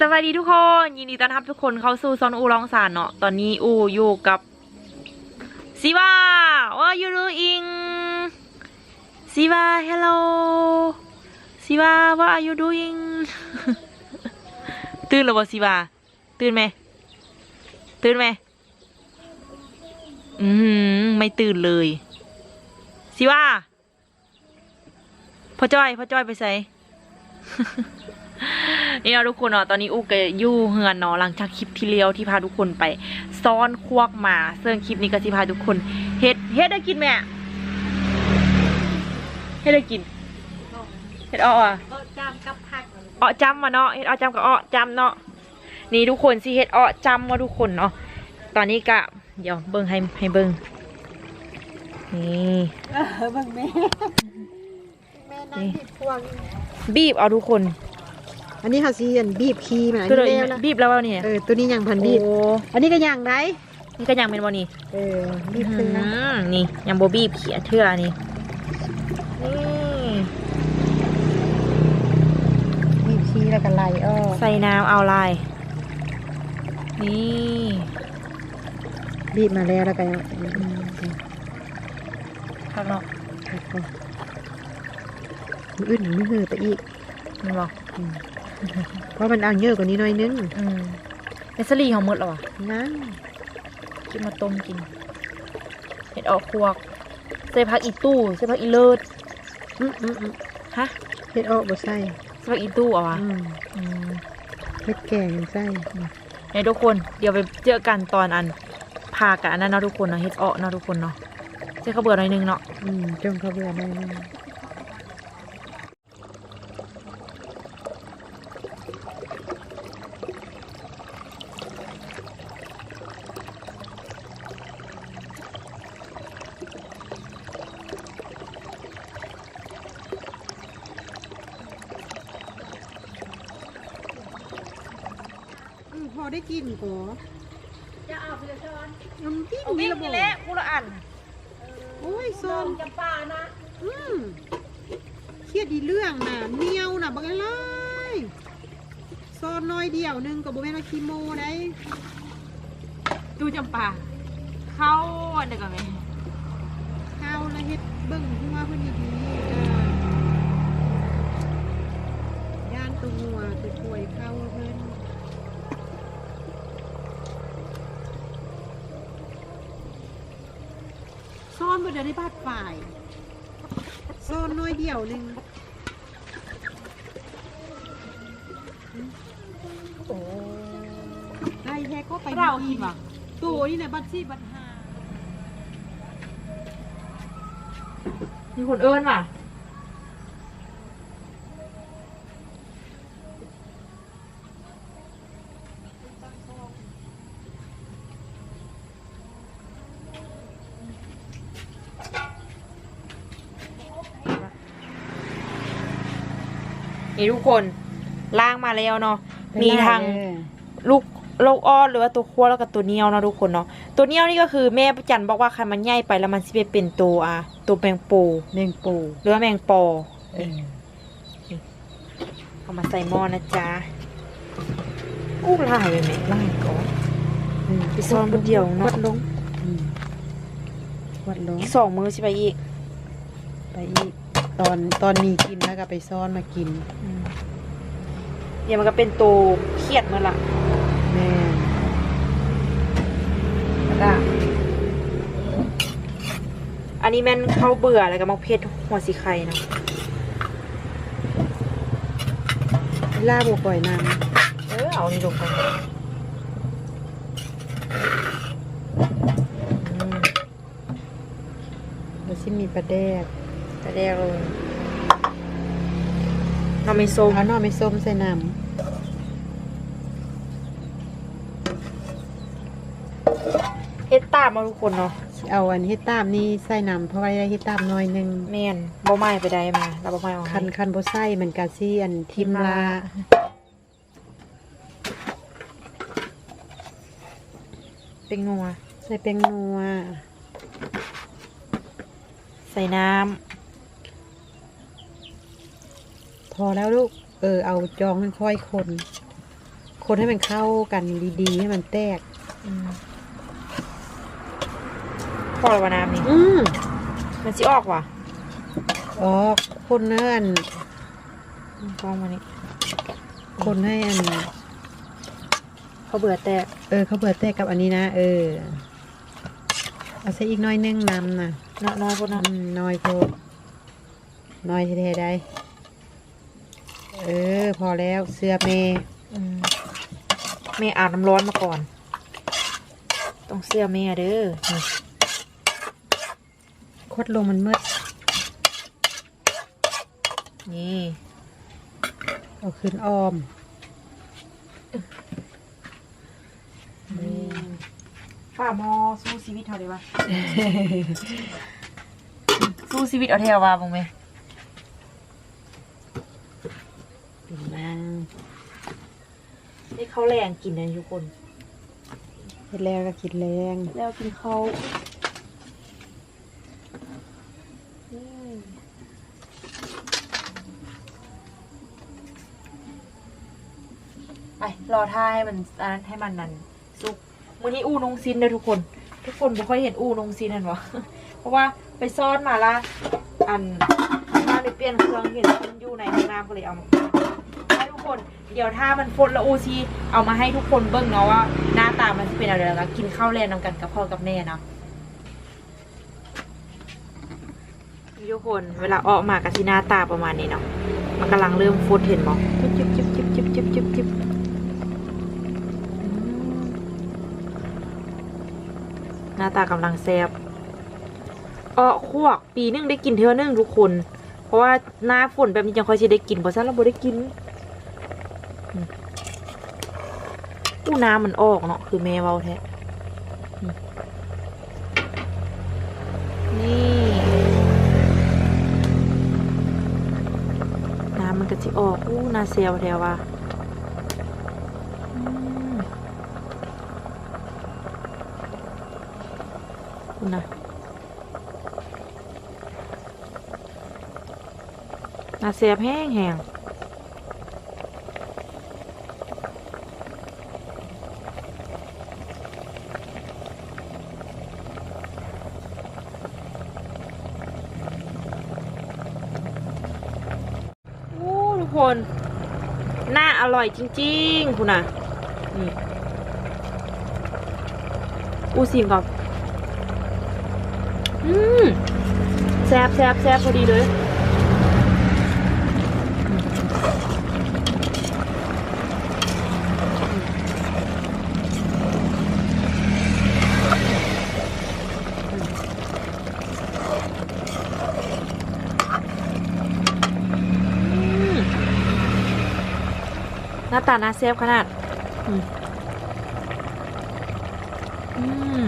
สวัสดีทุกคน ยินดีต้อนรับทุกคนเข้าสู่ซอนอูร้องสารเนาะตอนนี้อูอยู่กับซิวา what are you doing ซิวา hello ซิวา what are you doing ตื่นหรือเปล่าซิวาตื่นไหมตื่นไหมอืมไม่ตื่นเลยซิวาพ่อจ้อยพ่อจ้อยไปใส่ นี่เนาะทุกคนเนาะตอนนี้อูก็อยู่เฮือนเนาะหลังจากคลิปที่เลี้ยวที่พาทุกคนไปซ่อนควักหมาซึ่งคลิปนี้ก็สิพาทุกคนเฮ็ดเฮ็ดได้กินแม่เฮ็ดได้กินเฮ็ดอ้ออะก็จามกับผักอ้อจำมาเนาะเฮ็ดอ้อจำกับอ้อจำเนาะนี่ทุกคนสิเฮ็ดอ้อจำมาทุกคนเนาะตอนนี้ก็เดี๋ยวเบิ่งให้ให้เบิ่งนี่เออเบิ่งแม่แม่นั่งที่พวงบีบเอาทุกคน อันนี้เขาซีอันบีบคีมันอันคือนี้เราแล้วละบีบแล้วว่าเนี่ยเออตัวนี้ยังพันบีบโอ้อันนี้ก็ยังได้นี่ก็ยังเป็นวันนี้เออบีบเป็นนะอืมนี่ยังโบบี้เขียเทื่อนี่นี่บีบคีแล้วก็ไหลอ้อใส่น้ำเอาลายนี่บีบมาแล้วแล้วก็ยังข้างนอกมืออื่นไม่เหือไปอีกนี่บอกอืม เพราะมันเอาเยอะกว่านี้หน่อยนึงอืมเนสลี่ของหมดแล้วอะนั่นกินมาต้มกินเห็ดออกครัวกใส่ผักอีตู้ใส่ผักอีเลิศอืมอืมอืมฮะเฮ็ดออกบ่ใส่ใส่ผักอีตู้เอาวะอืมอืมเฮ็ดแกงใส่เนี่ยทุกคนเดี๋ยวไปเจอกันตอนอันพากันอันนั้นเนาะทุกคนเนาะเฮ็ดออกเนาะทุกคนเนาะใส่ข้าวเบื่อหน่อยนึงเนาะอืมจงเขาเบื่อหน่อยนึง อืมพอได้กินก่อ จะเอาไปเลยช้อน น้ำจิ้ม เอาวิ่ง ระ นี่ บบ แหละกูละอัน โอ้ยส้ม จำปานะ อืมเครีย ดีเรื่องน่ะเหนียวน่ะบักอะไรซอนน้อยเดียวหนึงกับโบแม่นว่าคีโมได้ดูจำปาเข้าอันเดียวกันไหมข้าวแล้วเฮ็ดเบิ่งหัวเพิ่นดีๆเออย่านตัวหัวตัวถวยเข้าเพิ่น ซ่อนบ่ได้ในบาดฝ่ายซ่อนน้อยเดียวหนึง ได้แท้ก็ไปเราอีกว่ะตัวนี่นะบัตรซี่บัตรห้ามีคนเอิ้นว่ะนี่ทุกคนล่างมาแล้วเนาะมีทางลูก โลกอ้อนหรือว่าตัวคั่วแล้วก็ตัวเหนียวเนาะทุกคนเนาะตัวเหนียวนี่ก็คือแม่จันบอกว่าคันมันใหญ่ไปแล้วมันสิไปเป็นตัวอะตัวแมงปูแมงปูหรือว่าแมงปอเออเอามาใส่หม้อนะจ๊ะอู้ลายเลยไหมลายก่อนอืมไปซ่อนคนเดียวเนอะวัดลงอืมวัดลงอีกสองมือสิไปอีก ไปอีก ตอนตอนมีกินแล้วก็ไปซ่อนมากินอืมเดี๋ยวมันก็เป็นตัวเครียดเมื่อละ แม่ แล้วก็อันนี้แม่นเข้าวเบื่อแล้วก็มะเพชรหัวสีไข่เนาะล่าบัวปล่อยน้เออเอานี่ลงไปอืมำแล้วชิมีปลาแดกจะได้ลงเราไม่ส้มเอาหน่อไม่ส้มใส่น้เฮ็ดตามมาทุกคนเนาะำสิเอาอันเฮ็ดตามนี่ใส่น้ำเพราะว่าได้เฮ็ดตามหน้อยหนึงแม่นบ่ไม้ไปได้มาเราบ่ไม้เอาให้คันคันบ่ใส่มันก็สิอันทิมลาเป็นงัว ใส่แป้งนัวใส่น้พอแล้วลูกเออเอาจองค่อยๆคนำคนให้มันเข้ากันดีๆให้มันแตกอืมพ อแล้ววะน้ำนี่ อืมมันสิออกว่ะออกคนเนื่อนกล้องมานี่คนให้อันเขาเบื่อแตกเออเขาเปิดแตกกับอันนี้นะเออเอาใส่อีกน้อยนึงน้ำนะน้อยพวกอืนั้นมน้อยโพดน้อยแท้ๆได้ เออ พอแล้วเสื้อเมอืมแม่อาบน้ำร้อนมาก่อน ต้องเสื้อแม่เด้อ คดลงมันมืด นี่ เอาขึ้นออมฝ้าหมอสู้ชีวิตเท่าไหร่วะ สู้ชีวิตเอาเทวว่าบ้างไหมปิ่นนางนี่เขาวแรงกินนะทุกคน เฮ็ดแล้วก็คิดแรง แล้วกินเขา รอท่าให้มันให้มันนั่นซุกมื้อนี้อู้นงซินเด้ทุกคน ทุกคนไม่ค่อยเห็นอู้นงซินนั่นวะเพราะว่าไปซ้อนมาละอันมาไปเปลี่ยนเครื่องเห็นมันอยู่ในห้องน้ำก็เลยเอามาให้ทุกคนเดี๋ยวถ้ามันฟดและอูซีเอามาให้ทุกคนเบิ่งเนาะว่าหน้าตามันเป็นอะไรแล้วกินข้าวแลนนำกันกับพ่อกับแม่เนาะทุกคนเวลาออกมากับที่หน้าตาประมาณนี้เนาะมันกำลังเริ่มฟุดเห็นมั้งจิบจิบจิบจิบจิบจิบจิบ หน้าตากำลังแซ่บเออขวกปีนึงได้กินเท่านึงทุกคน เพราะว่าหน้าฝนแบบนี้จังค่อยสิได้กินเพราะฉะนั้นเราบ่ได้กินอู้น้ำมันออกเนาะคือแม่เว้าแท้นี่ น้ำมันก็จะออกอู้นาเซียวแท้ว่ะ คุณนะน่าเซียบแห้งแห้งโอ้ทุกคนน่าอร่อยจริง ๆ คุณน่ะนี่อูซิมก่อน อืมแซบแซบแซบพอดีเลยหน้าตาน่าแซบขนาด อืมอืม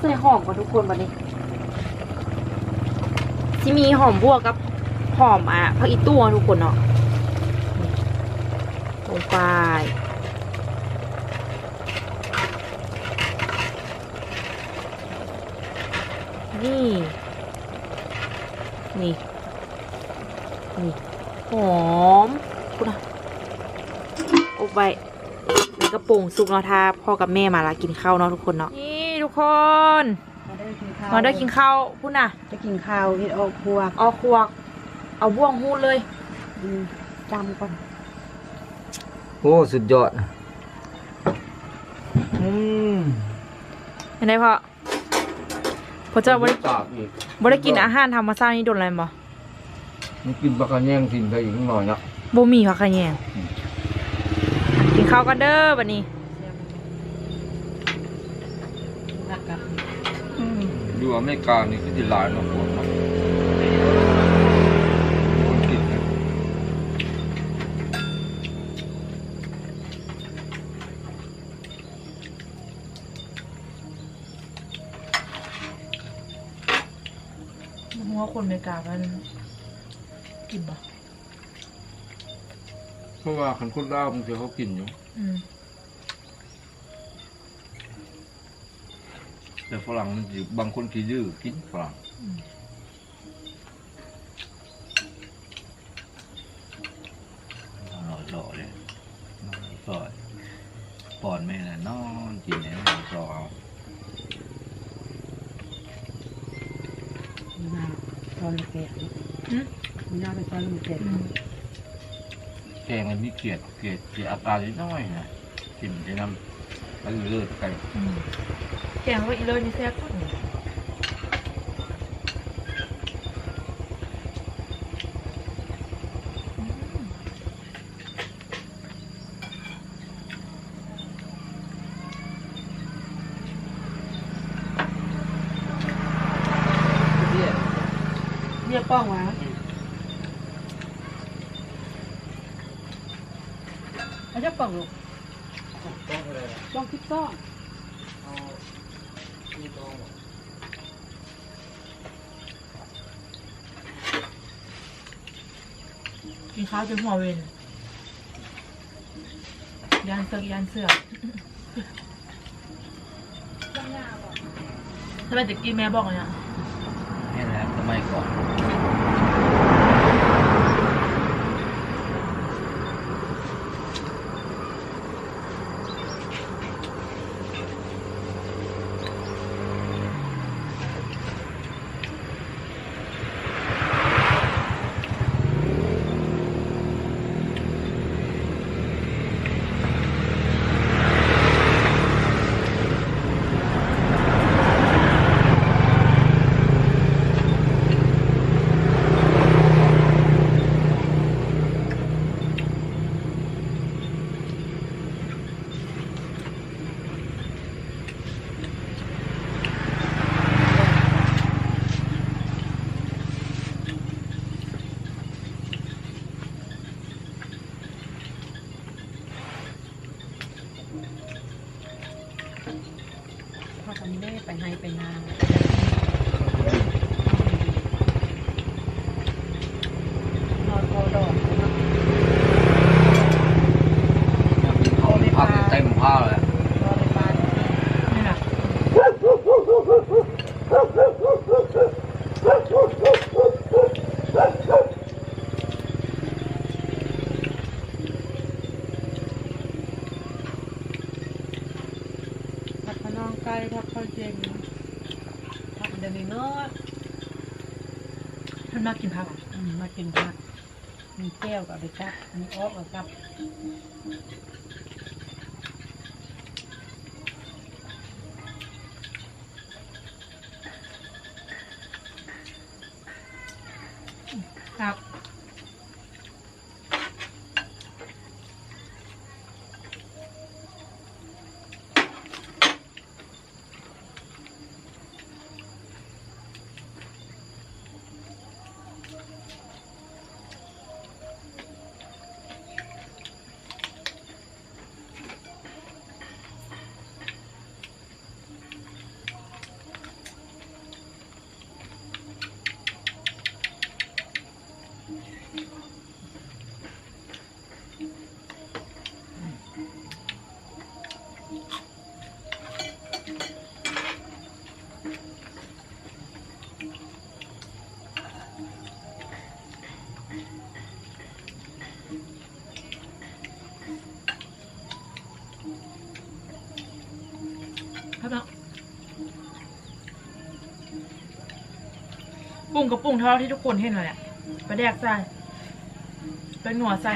ใส่ห อมกว่าทุกคนวันนี้ที่มีหอมบัวกับหอมอะผักอีตัวทุกคนเนาะลงไปนี่ นี่ นี่ หอมคุณอะอบไว้ในกระโปรงซุปเนาะถ้าพ่อกับแม่มาละกินข้าวเนาะทุกคนเนาะ คนมาได้กินข้าวมาได้กินข้าวพุ่นน่ะ จะกินข้าวเฮ็ดออกครัวเอาครัวกเอาบ่วงหูดเลยอืมจำก่อนโอ้สุดยอดอืมเห็นไหมพ่อพอเจ้าบ่ได้ปากอีกบ่ได้กินอาหารธรรมชาตินี่โดนอะไรบ่มันกินปลากระแยงกินไปอีกหน่อยเนาะบ่มีผักขะแยงกินข้าวกันเด้อบัดนี้ นักกับอยู่อเมริกานี่ก็จะหลายเนาะพวกเนาะคนกินนะหัวคนอเมริกามันกินบ่เพราะว่าคันคนลาวบางทีเขากินอยู่ อืม แต่ฝรั่งมันสิบางคนกินยื้อกินฝรั่งนอนรอเลยนอนรอปอนไม่น่ะนอนกินเนี่ยนอนรอเอามีหน้าตอนเกลียดมีหาไปตอนเกลีดแกงอันนี้เกลียดเกลียดเกลียดอาการนิดหน้อยนะกินจะนำไปเลือดไป แกงว่าอีเลยนี่แซ่บสุดนี่อืม เรียกป้องวะเขาจะป้องลูกป้องคิดซ้อง กินข้าวจนหัวเวนยานเสือกยานเสือกทำไมตะกี้แม่บอกเนี่ย นี่แหละสมัยก่อน พ่อทำเล่ไปให้ไปนาอนอนโคดอก เขาพักเต็มผ้าเลย รอในบ้าน นี่แหละ ผัดขนองไก่ผัดข้าวเจงผัดเดนิโนด ท่านมากินผักอะ อืมมากินผักมี แก้วกับไปจับมีออกกับกับครับ กับปรุงเท่าที่ทุกคนเห็นเลยแหละปลาแดกใส่เป็นหนัวใส่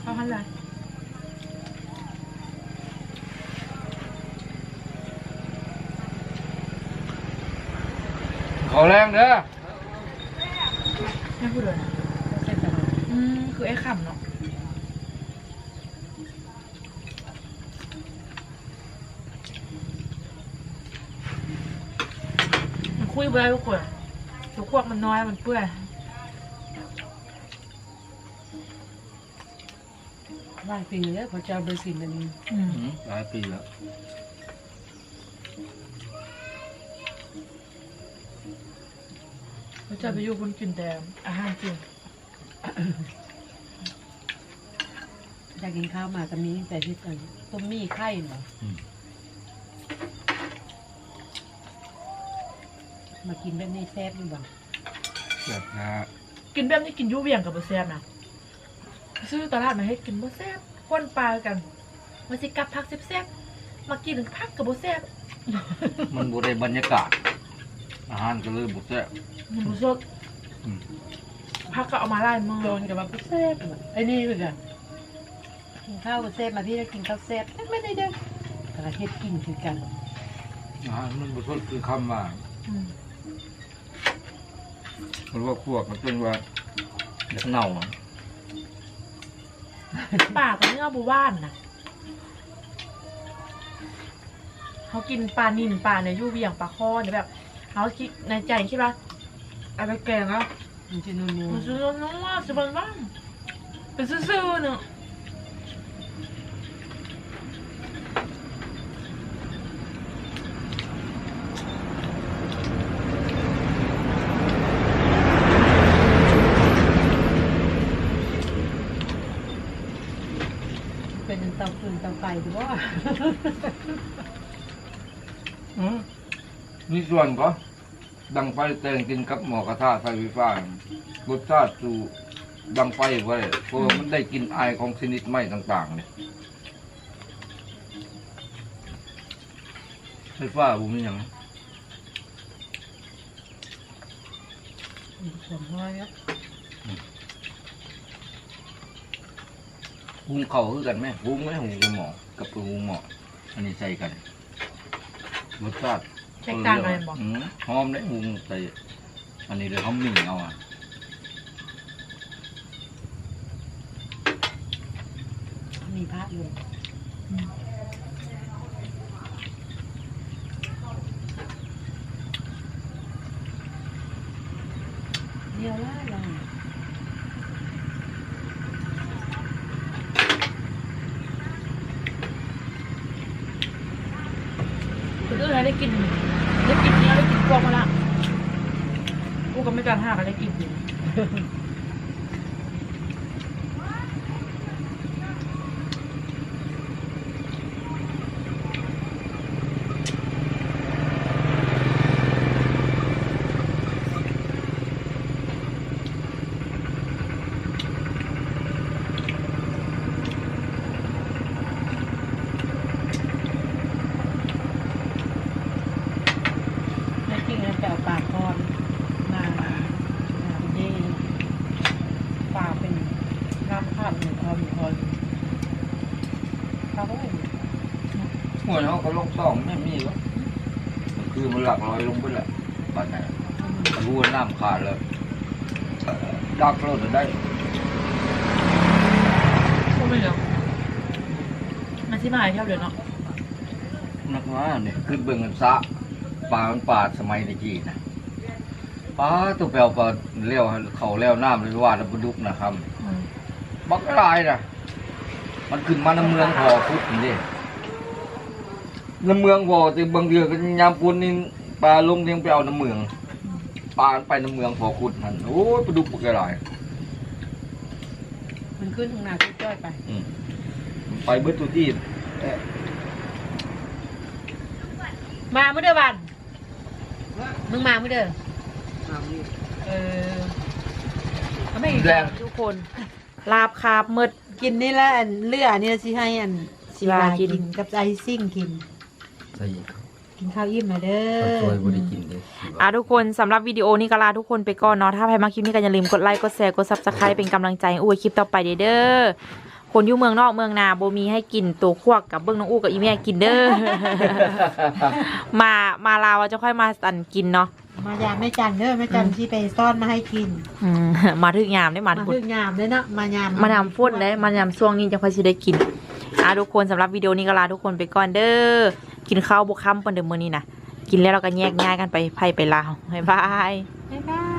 เข้าขั้นเลยเขาแรงเด้อไม่พูดเลยนะเส้นตลาดอืมคือไอ้ขำเนาะมันคุยไปได้ทุกคนทุก พวกมันน้อยมันเปื่อยหลายปีแล้วเขาจะเอาเบอร์สินอันนี้อืมอืมหลายปีแล้วเราจะไปอยู่บนกินแต่อาหารจริงอยากกินข้าวมาก็มีแต่ที่กันต้มมี่ไข่เหรอ มมากินแบบนี้แซ่บอยู่บ่แบบนะกินแบบนี้กินอยูเวียงกับบะแซบนะซื้อตลาดมาให้กินบะแซบข้นปลากันมันสิกลับพักแซ่บๆมากินพักกับโบแซ่บมันบ่ได้บรรยากาศ อาหารก็เลยบ่แซ่บมันบ่สดอืมพักก็เอามาไล่มอโดนกับมาแซ่บไอ้นี่เลยอะกินข้าวกับแซ่บมาพี่ก็กินข้าวแซ่บไม่ได้เด้อแต่ละเฮ็ดกินคือกันอาหารมันบ่สดคือคำว่า อืม มันว่าพวกมันเป็นว่าเด็กเน่าอะป่ากับเนื้อบูว่านนะเขากินปลานินปลาเนี่ยยู่เบี่ยงปลาข้อเนี่ยแบบเขาคิดในใจคิดว่าเอาไปแกงแล้วมันจะนัวมันซื้อน้องว่าจะเป็นบ้างเป็นซื่อๆเนอะ ๆเป็นเตาฟืนเตาไฟหรือว่า อืมมี ส่วนก็ดังไฟแต่งกินกับหมอกระทะไฟไฟฟ้ารสชาติสู่ดังไฟไว้เพราะว่ามันได้กินไอายของชนิดไม้ต่างๆเนี่ยไฟฟ้าบุมีอย่างส่วนน้อยอะหุงเขาคือกันไหมหุงไหมหุงกับหมอกับหุงหมออันนี้ใส่กันรสชาติ แตกต่างกันบอกอืมหอมได้หุงใส่อันนี้เดี๋ยวเขาหมิ่งเอาอะมีพระอยู่เดียวละเราคนอื่นได้กินได้กิน กินพวกมาละกูก็ไม่การห้ากันได้กินอยู่แม่จริงนะแต่เอาปากคอนมามาเป็นเย่ปากเป็นน้ำขาดหนึ่งคอหนึ่งคอเขาก็ไม่ หัวเขาก็ลงต้องไม่มีวะมันคือมันหลักลอยลงไปแหละบ้านไหนรู้ว่าน้ำขาดเลยดักเราจะได้กูไม่เหลือมันที่มาให้เที่ยวเดือนเนาะนักว่าเนี่ยคือเบิ่งกันซะปลามันปลาสมัยตะกี้นะปลาตัวแปลวปลาเลี้ยวเขาเลี้ยวน้ำเลยว่าแล้วปลาดุกนะครับอืมบักลายนะมันขึ้นมาในเมืองพอพุทธนี่ ในเมืองพอแต่บางเดือนก็ยามปุนนี่ปลาลงเลี้ยงไปเอาในเมืองปลาไปในเมืองพอคุดนั่นโอ้ยปลาดุกบักลายมันขึ้นทางหน้าขึ้นจ้อยไป อืมไปเบิดตัวที่เอ๊ะมาเมื่อเดือนวันมึงมาเมื่อเดือนเอานี่เออเขาไม่แรงทุกคน ลาบคาบมืดกินนี่แหละอันเลือนี่สิให้อันสิว่ากินกับไอซิ่งกิน ใส่กินข้าวอิ่มมาเด้ข้าวอซอยบริกินเลยอะทุกคนสำหรับวิดีโอนี้ก็ลาทุกคนไปก่อนเนาะถ้าใครมาคลิปนี้ก็อย่าลืมกดไลค์กดแชร์กดซับสไครป์เป็นกำลังใจให้อู้คลิปต่อไปเด้อคนอยู่เมืองนอกเมืองนาโบมีให้กินตัวควักกับเบิ้งน้องอู้กับอีแม่กินเด้อ มามาลาวจะค่อยมาสันกินเนาะมายามแม่จันเด้อแม่จันที่ไปซ่อนมาให้กินอืมมาถึงยามได้มามาทุกคน ถึงยามเลยเนาะมายามมานำฝนเลยมานำช่วงนี้จะค่อยสิได้กินอะทุกคนสำหรับวิดีโอนี้ก็ลาทุกคนไปก่อนเด้อ กินข้าวบุกค่ำปนเดิมมือนี้นะกินแล้วเราก็แยกย้ายกันไปไพ่ไปลาวบ๊ายบายบ๊ายบาย